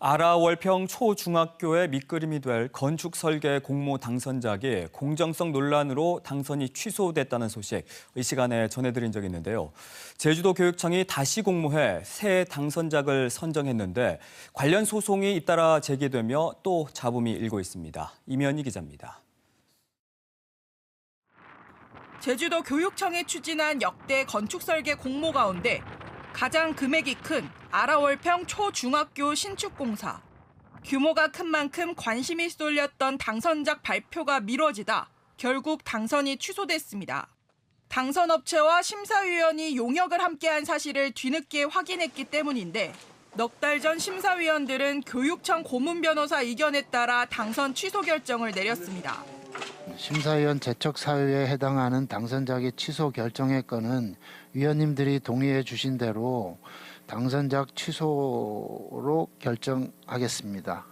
아라월평 초중학교의 밑그림이 될 건축 설계 공모 당선작이 공정성 논란으로 당선이 취소됐다는 소식 이 시간에 전해드린 적이 있는데요. 제주도 교육청이 다시 공모해 새 당선작을 선정했는데 관련 소송이 잇따라 제기되며 또 잡음이 일고 있습니다. 이면희 기자입니다. 제주도 교육청이 추진한 역대 건축 설계 공모 가운데 가장 금액이 큰 아라월평 초중학교 신축 공사. 규모가 큰 만큼 관심이 쏠렸던 당선작 발표가 미뤄지다 결국 당선이 취소됐습니다. 당선 업체와 심사위원이 용역을 함께한 사실을 뒤늦게 확인했기 때문인데 넉 달 전 심사위원들은 교육청 고문 변호사 의견에 따라 당선 취소 결정을 내렸습니다. 심사위원 제척 사유에 해당하는 당선작의 취소 결정의 건은 위원님들이 동의해 주신 대로 당선작 취소로 결정하겠습니다.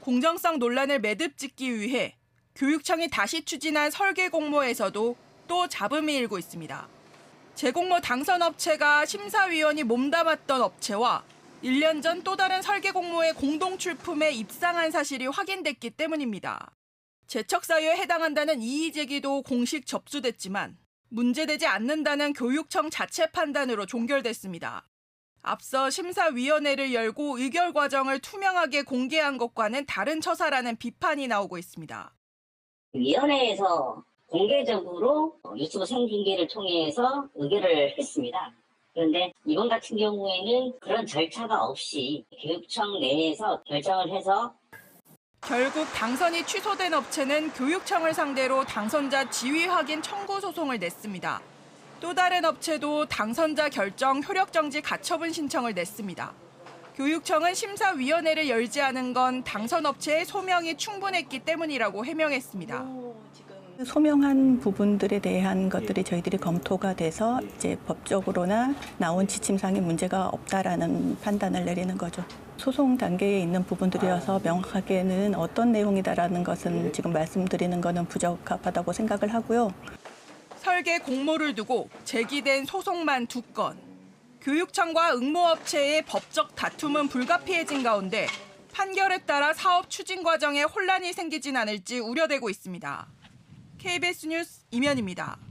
공정성 논란을 매듭 짓기 위해 교육청이 다시 추진한 설계 공모에서도 또 잡음이 일고 있습니다. 재공모 당선 업체가 심사위원이 몸담았던 업체와 1년 전 또 다른 설계 공모의 공동 출품에 입상한 사실이 확인됐기 때문입니다. 제척 사유에 해당한다는 이의 제기도 공식 접수됐지만 문제되지 않는다는 교육청 자체 판단으로 종결됐습니다. 앞서 심사위원회를 열고 의결 과정을 투명하게 공개한 것과는 다른 처사라는 비판이 나오고 있습니다. 위원회에서 공개적으로 유튜브 생중계를 통해서 의결을 했습니다. 그런데 이번 같은 경우에는 그런 절차가 없이 교육청 내에서 결정을 해서 결국 당선이 취소된 업체는 교육청을 상대로 당선자 지위 확인 청구 소송을 냈습니다. 또 다른 업체도 당선자 결정 효력 정지 가처분 신청을 냈습니다. 교육청은 심사위원회를 열지 않은 건 당선 업체의 소명이 충분했기 때문이라고 해명했습니다. 소명한 부분들에 대한 것들이 저희들이 검토가 돼서 이제 법적으로나 나온 지침상에 문제가 없다라는 판단을 내리는 거죠. 소송 단계에 있는 부분들이어서 명확하게는 어떤 내용이다라는 것은 지금 말씀드리는 거는 부적합하다고 생각을 하고요. 설계 공모를 두고 제기된 소송만 두 건. 교육청과 응모업체의 법적 다툼은 불가피해진 가운데 판결에 따라 사업 추진 과정에 혼란이 생기진 않을지 우려되고 있습니다. KBS 뉴스 이면입니다.